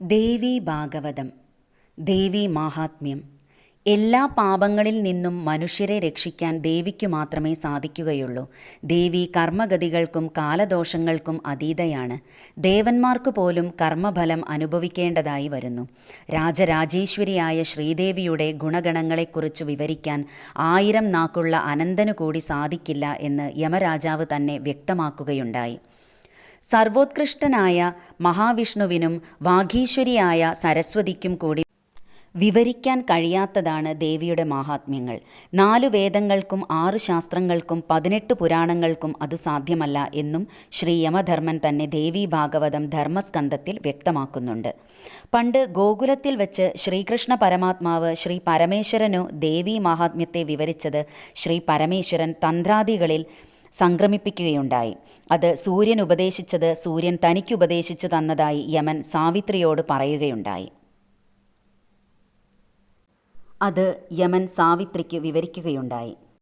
ദേവി ഭാഗവതം ദേവി മാഹാത്മ്യം. എല്ലാ പാപങ്ങളിൽ നിന്നും മനുഷ്യരെ രക്ഷിക്കാൻ ദേവിക്കു മാത്രമേ സാധിക്കുകയുള്ളൂ. ദേവി കർമ്മഗതികൾക്കും കാലദോഷങ്ങൾക്കും അതീതയാണ്. ദേവന്മാർക്കു പോലും കർമ്മഫലം അനുഭവിക്കേണ്ടതായി വരുന്നു. രാജരാജേശ്വരിയായ ശ്രീദേവിയുടെ ഗുണഗണങ്ങളെക്കുറിച്ച് വിവരിക്കാൻ ആയിരം നാക്കുള്ള അനന്തനു കൂടി സാധിക്കില്ല എന്ന് യമരാജാവ് തന്നെ വ്യക്തമാക്കുകയുണ്ടായി. സർവോത്കൃഷ്ടനായ മഹാവിഷ്ണുവിനും വാഗീശ്വരിയായ സരസ്വതിക്കും കൂടി വിവരിക്കാൻ കഴിയാത്തതാണ് ദേവിയുടെ മഹാത്മ്യങ്ങൾ. നാലു വേദങ്ങൾക്കും ആറ് ശാസ്ത്രങ്ങൾക്കും പതിനെട്ട് പുരാണങ്ങൾക്കും അത് സാധ്യമല്ല എന്നും ശ്രീ യമധർമ്മൻ തന്നെ ദേവി ഭാഗവതം ധർമ്മസ്കന്ധത്തിൽ വ്യക്തമാക്കുന്നുണ്ട്. പണ്ട് ഗോകുലത്തിൽ വെച്ച് ശ്രീകൃഷ്ണ പരമാത്മാവ് ശ്രീ പരമേശ്വരനു ദേവി മഹാത്മ്യത്തെ വിവരിച്ചത് ശ്രീ പരമേശ്വരൻ തന്ത്രാദികളിൽ സംക്രമിപ്പിക്കുകയുണ്ടായി. അത് സൂര്യൻ ഉപദേശിച്ചത് സൂര്യൻ തനിക്ക് ഉപദേശിച്ചു തന്നതായി യമൻ സാവിത്രിയോട് പറയുകയുണ്ടായി. അത് യമൻ സാവിത്രിക്ക് വിവരിക്കുകയുണ്ടായി.